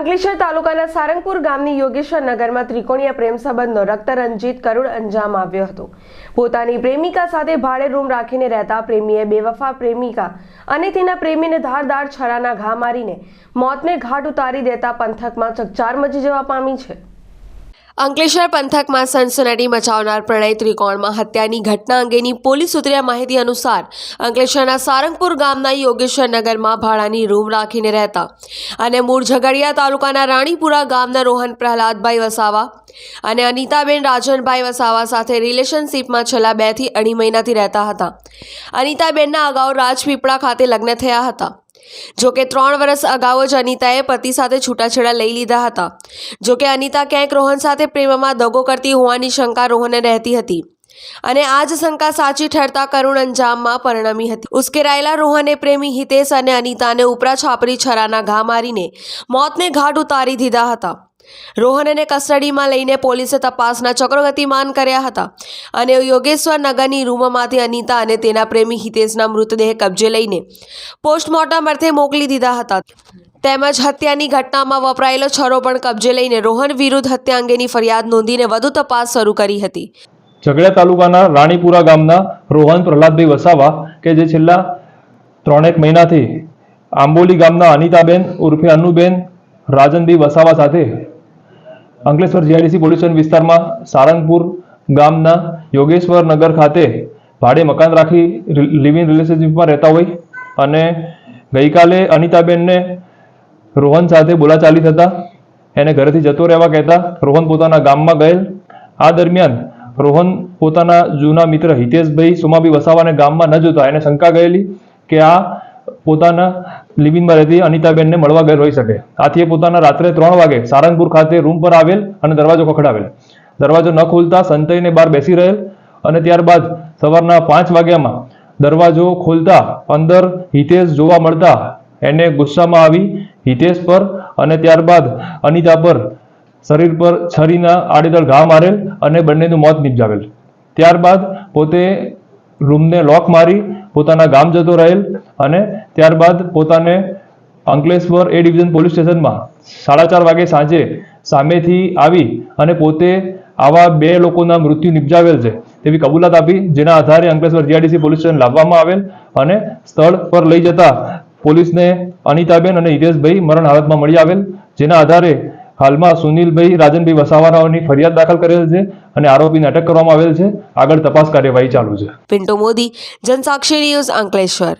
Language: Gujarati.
અંકલેશ્વર તાલુકાના સારંગપુર ગામની યોગેશ્વર નગરમાં ત્રિકોણીય પ્રેમ સંબંધનો રક્તરંજિત કરુણ અંજામ આવ્યો હતો. પોતાની પ્રેમિકા સાથે ભાડે રૂમ રાખીને રહેતા પ્રેમીએ બેવફા પ્રેમિકા અને તેના પ્રેમીને ધારદાર છરાના ઘા મારીને મોતને ઘાટ ઉતારી દેતા પંથકમાં ચકચાર મચી જવા પામી છે. અંકલેશ્વર પંથકમાં સનસનાટી મચાવનાર પ્રણય ત્રિકોણમાં હત્યાની ઘટના અંગેની પોલીસ સૂત્રે માહિતી અનુસાર અંકલેશ્વરના સારંગપુર ગામના યોગેશ્વર નગરમાં ભાડાની રૂમ રાખીને રહેતા અને મૂળ ઝઘડિયા તાલુકાના રાણીપુરા ગામના રોહન પ્રહલાદભાઈ વસાવા અને અનિતાબેન રાજનભાઈ વસાવા સાથે રિલેશનશિપમાં છેલ્લા બેથી અઢી મહિનાથી રહેતા હતા. અનિતાબેનના અગાઉ રાજપીપળા ખાતે લગ્ન થયા હતા. જો કે ત્રણ વર્ષ અગાઉ જ અનિતાએ પતિ સાથે છૂટાછેડા લઈ લીધા હતા. જો કે અનિતા ક્યાંક રોહન સાથે પ્રેમમાં દગો કરતી હોવાની શંકા રોહને રહેતી હતી. અને આ જ શંકા સાચી ઠરતા કરુણ અંજામમાં પરિણમી હતી. ઉશ્કેરાયેલા રોહને પ્રેમી હિતેશ અને અનિતાને ઉપરા છાપરી છરાના ઘા મારીને મોતને ઘાટ ઉતારી દીધા હતા. રોહનને કસ્ટડીમાં લઈને પોલીસે તપાસના ચક્રો કર્યા હતા. અને યોગેશ્વર નગરની રૂમમાંથી અનિતા અને તેના પ્રેમી હિતેશના મૃતદેહ કબજે લઈને પોસ્ટમોર્ટમ અર્થે મોકલી દીધા હતા. તેમજ હત્યાની ઘટનામાં વપરાયેલો છરો પણ કબજે લઈને રોહન વિરુદ્ધ હત્યા અંગેની ફરિયાદ નોંધીને વધુ તપાસ શરૂ કરી હતી. ઝઘડિયા તાલુકાના રાણીપુરા ગામના રોહન પ્રહલાદભાઈ વસાવા કે જે છેલ્લા ત્રણેક મહિનાથી આંબોલી ગામના અનિતાબેન ઉર્ફે અનુબેન રાજનભાઈ વસાવા સાથે અંકલેશ્વર જીઆઈડીસી પોલીસ વિસ્તારમાં સારંગપુર ગામના યોગેશ્વર નગર ખાતે ભાડે મકાન રાખી લિવિંગ રિલેશનશીપમાં રહેતા હોય અને ગઈકાલે અનિતાબેનને રોહન સાથે બોલાચાલી થતા એને ઘરેથી જતો રહેવા કહેતા રોહન પોતાના ગામમાં ગયેલ. આ દરમિયાન રોહન પોતાના જૂના મિત્ર હિતેશભાઈ સોમાભી વસાવાને ગામમાં ન જોતા એને શંકા ગયેલી કે આ પોતાના લિવિંગમાં રહેતી અનિતાબેનને મળવા ગયેલ હોઈ શકે. આથી એ પોતાના રાત્રે ત્રણ વાગે સારંગપુર ખાતે રૂમ પર આવેલ અને દરવાજો ખખડાવેલ. દરવાજો ન ખોલતા સંતઈને બહાર બેસી રહેલ અને ત્યારબાદ સવારના પાંચ વાગ્યામાં દરવાજો ખોલતા અંદર હિતેશ જોવા મળતા એને ગુસ્સામાં આવી હિતેશ પર અને ત્યારબાદ અનિતા પર શરીર પર છરીના આડેદળ ઘા મારેલ અને બંનેનું મોત નિપજાવેલ. ત્યારબાદ પોતે રૂમને લોક મારી પોતાના ગામ જતો રહેલ અને ત્યારબાદ પોતાને અંકલેશ્વર એ ડિવિઝન પોલીસ સ્ટેશનમાં સાડા ચાર વાગે સાંજે સામેથી આવી અને પોતે આવા બે લોકોના મૃત્યુ નિપજાવેલ છે તેવી કબૂલાત આપી, જેના આધારે અંકલેશ્વર જીઆઈડીસી પોલીસ સ્ટેશન લાવવામાં આવેલ અને સ્થળ પર લઈ જતા પોલીસને અનિતાબેન અને હિતેશભાઈ મરણ હાલતમાં મળી આવેલ, જેના આધારે હાલમાં સુનિલભાઈ રાજનભાઈ વસાવારાઓની ફરિયાદ દાખલ કરેલ છે અને આરોપીને અટક કરવામાં આવેલ છે. આગળ તપાસ કાર્યવાહી ચાલુ છે. પિન્ટો મોદી, જનસાક્ષી ન્યૂઝ અંકલેશ્વર.